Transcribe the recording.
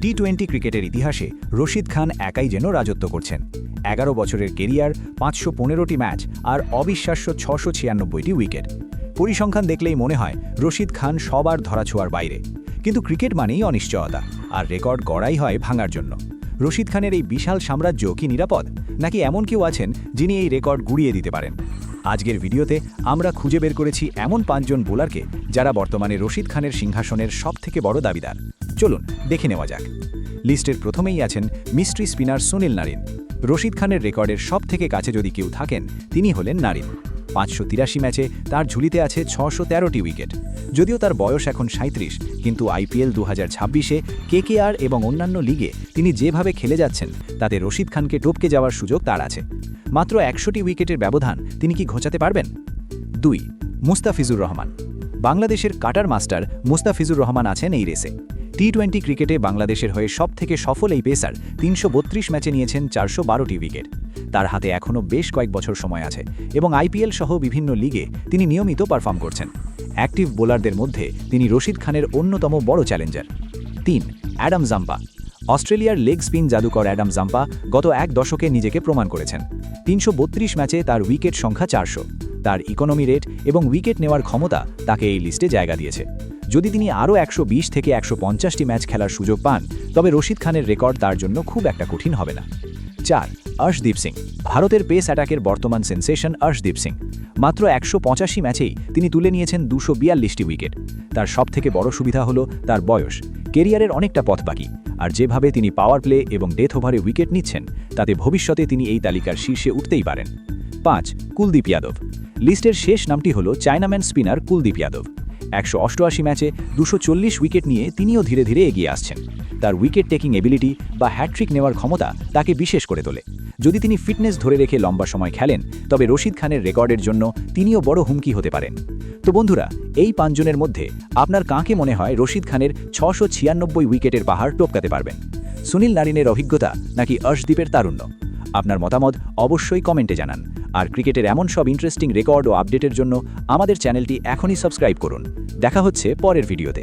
T twenty ক্রিকেটের ইতিহাসে রশিদ খান একাই যেন রাজত্ব করছেন। এগারো বছরের কেরিয়ার, পাঁচশো পনেরোটি ম্যাচ আর অবিশ্বাস্য ছশো ছিয়ানব্বইটি উইকেট। পরিসংখ্যান দেখলেই মনে হয় রশিদ খান সবার ধরাছোঁয়ার বাইরে। কিন্তু ক্রিকেট মানেই অনিশ্চয়তা আর রেকর্ড গড়াই হয় ভাঙার জন্য। রশিদ খানের এই বিশাল সাম্রাজ্য কি নিরাপদ? নাকি এমন কেউ আছেন যিনি এই রেকর্ড গুড়িয়ে দিতে পারেন? আজকের ভিডিওতে আমরা খুঁজে বের করেছি এমন পাঁচজন বোলারকে যারা বর্তমানে রশিদ খানের সিংহাসনের সবথেকে বড় দাবিদার। চলুন, দেখে নেওয়া যাক। লিস্টের প্রথমেই আছেন mystery spinner Sunil Narine. Rashid খানের রেকর্ডের সবথেকে কাছে যদি কেউ থাকেন, তিনি হলেন নারিন। পাঁচশো তিরাশি ম্যাচে তার ঝুলিতে আছে ছশো তেরোটি উইকেট। যদিও তার বয়স এখন সাঁত্রিশ কিন্তু আইপিএল দু হাজার ছাব্বিশে কেকেআর এবং অন্যান্য লিগে তিনি যেভাবে খেলে যাচ্ছেন, তাতে রশিদ খানকে টপকে যাওয়ার সুযোগ তার আছে। মাত্র একশোটি উইকেটের ব্যবধান তিনি কি ঘোচাতে পারবেন? দুই, মুস্তাফিজুর রহমান। বাংলাদেশের কাটার মাস্টার মুস্তাফিজুর রহমান আছেন এই রেসে। টি টোয়েন্টি ক্রিকেটে বাংলাদেশের হয়ে সবথেকে সফল এই পেসার তিনশো বত্রিশ ম্যাচে নিয়েছেন চারশো বারোটি উইকেট। তার হাতে এখনও বেশ কয়েক বছর সময় আছে এবং আইপিএল সহ বিভিন্ন লিগে তিনি নিয়মিত পারফর্ম করছেন। অ্যাক্টিভ বোলারদের মধ্যে তিনি রশিদ খানের অন্যতম বড় চ্যালেঞ্জার। তিন, অ্যাডাম জাম্পা। অস্ট্রেলিয়ার লেগ স্পিন জাদুকর অ্যাডাম জাম্পা গত এক দশকে নিজেকে প্রমাণ করেছেন। তিনশো বত্রিশ ম্যাচে তার উইকেট সংখ্যা চারশো। তার ইকোনমি রেট এবং উইকেট নেওয়ার ক্ষমতা তাকে এই লিস্টে জায়গা দিয়েছে। যদি তিনি আরও একশো বিশ থেকে একশো ম্যাচ খেলার সুযোগ পান, তবে রশিদ খানের রেকর্ড তার জন্য খুব একটা কঠিন হবে না। চার, অর্শদীপ সিং। ভারতের পেস অ্যাটাকের বর্তমান সেন্সেশন অর্শদীপ সিং। মাত্র একশো পঁচাশি ম্যাচেই তিনি তুলে নিয়েছেন দুশো বিয়াল্লিশটি উইকেট। তার সবথেকে বড় সুবিধা হল তার বয়স। কেরিয়ারের অনেকটা পথ বাকি। আর যেভাবে তিনি পাওয়ার প্লে এবং ডেথ ওভারে উইকেট নিচ্ছেন, তাতে ভবিষ্যতে তিনি এই তালিকার শীর্ষে উঠতেই পারেন। পাঁচ, কুলদীপ যাদব। লিস্টের শেষ নামটি হল চায়নাম্যান স্পিনার কুলদীপ যাদব। একশো অষ্টআশি ম্যাচে দুশো উইকেট নিয়ে তিনিও ধীরে ধীরে এগিয়ে আসছেন। তার উইকেট টেকিং এবিলিটি বা হ্যাট্রিক নেওয়ার ক্ষমতা তাকে বিশেষ করে তোলে। যদি তিনি ফিটনেস ধরে রেখে লম্বা সময় খেলেন, তবে রশিদ খানের রেকর্ডের জন্য তিনিও বড় হুমকি হতে পারেন। তো বন্ধুরা, এই পাঁচজনের মধ্যে আপনার কাকে মনে হয় রশিদ খানের ছশো উইকেটের পাহাড় টপকাতে পারবেন? সুনীল নারিনের অভিজ্ঞতা নাকি অর্শদীপের তারুণ্য? আপনার মতামত অবশ্যই কমেন্টে জানান। আর ক্রিকেটের এমন সব ইন্টারেস্টিং রেকর্ড ও আপডেটের জন্য আমাদের চ্যানেলটি এখনই সাবস্ক্রাইব করুন। দেখা হচ্ছে পরের ভিডিওতে